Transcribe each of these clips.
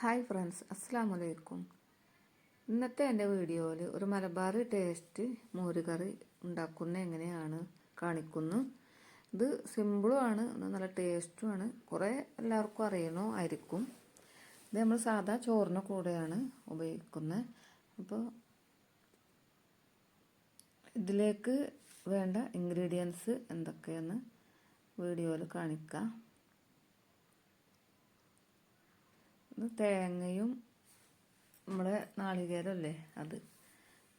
Hi friends അസ്സാം വലൈക്കും ഇന്നത്തെ എന്റെ വീഡിയോയിൽ ഒരു മലബാർ ടേസ്റ്റ് മോരുകറി ഉണ്ടാക്കുന്ന എങ്ങനെയാണ് കാണിക്കുന്നു. ഇത് സിമ്പിളുമാണ് നല്ല ടേസ്റ്റുമാണ് കുറേ എല്ലാവർക്കും അറിയണോ ആയിരിക്കും. ഇത് നമ്മൾ സാധാ ചോറിന് കൂടെയാണ് ഉപയോഗിക്കുന്നത്. അപ്പോൾ ഇതിലേക്ക് വേണ്ട ഇൻഗ്രീഡിയൻസ് എന്തൊക്കെയെന്ന് വീഡിയോയിൽ കാണിക്കാം. തേങ്ങയും നമ്മുടെ നാളികേരമല്ലേ അത്.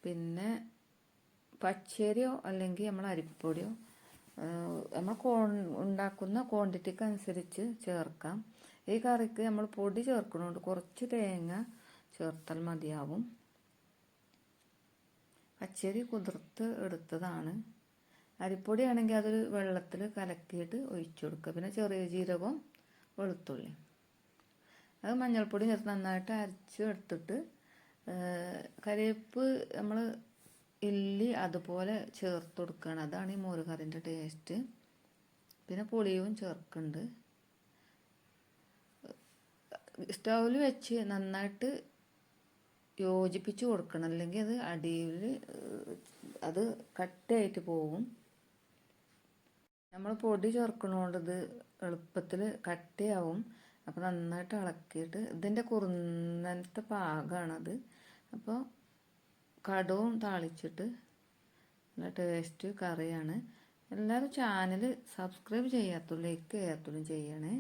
പിന്നെ പച്ചരിയോ അല്ലെങ്കിൽ നമ്മൾ അരിപ്പൊടിയോ നമ്മൾ കോൺ ഉണ്ടാക്കുന്ന ക്വാണ്ടിറ്റിക്ക് അനുസരിച്ച് ചേർക്കാം. ഈ കറിക്ക് നമ്മൾ പൊടി ചേർക്കണോണ്ട്. കുറച്ച് തേങ്ങ ചേർത്താൽ മതിയാവും. പച്ചരി കുതിർത്ത് എടുത്തതാണ്. അരിപ്പൊടി ആണെങ്കിൽ അത് വെള്ളത്തിൽ കലക്കിയിട്ട് ഒഴിച്ചു കൊടുക്കുക. പിന്നെ ചെറിയ ജീരകവും വെളുത്തുള്ളി അത് മഞ്ഞൾപ്പൊടി ചേർത്ത് നന്നായിട്ട് അരച്ച് എടുത്തിട്ട് കരിവേപ്പ് നമ്മൾ ഇല്ലി അതുപോലെ ചേർത്ത് കൊടുക്കുകയാണ് അതാണ് ഈ മോരുകറിന്റെ ടേസ്റ്റ്. പിന്നെ പുളിയും ചേർക്കുന്നുണ്ട്. സ്റ്റൗവിൽ വെച്ച് നന്നായിട്ട് യോജിപ്പിച്ച് കൊടുക്കണം. അല്ലെങ്കിൽ അത് അടിയിൽ അത് കട്ടയായിട്ട് പോകും നമ്മൾ പൊടി ചേർക്കണോണ്ടത് എളുപ്പത്തിൽ കട്ടയാവും. അപ്പോൾ നന്നായിട്ട് ഇളക്കിയിട്ട് ഇതിന്റെ കുറുന്നലത്തെ പാകമാണത് അപ്പോൾ കടവും താളിച്ചിട്ട് നല്ല ടേസ്റ്റ് കറിയാണ്. എല്ലാവരും ചാനൽ സബ്സ്ക്രൈബ് ചെയ്യാത്തുള്ളൂ ലൈക്ക് ചെയ്യാത്തുള്ളൂ ചെയ്യണേ.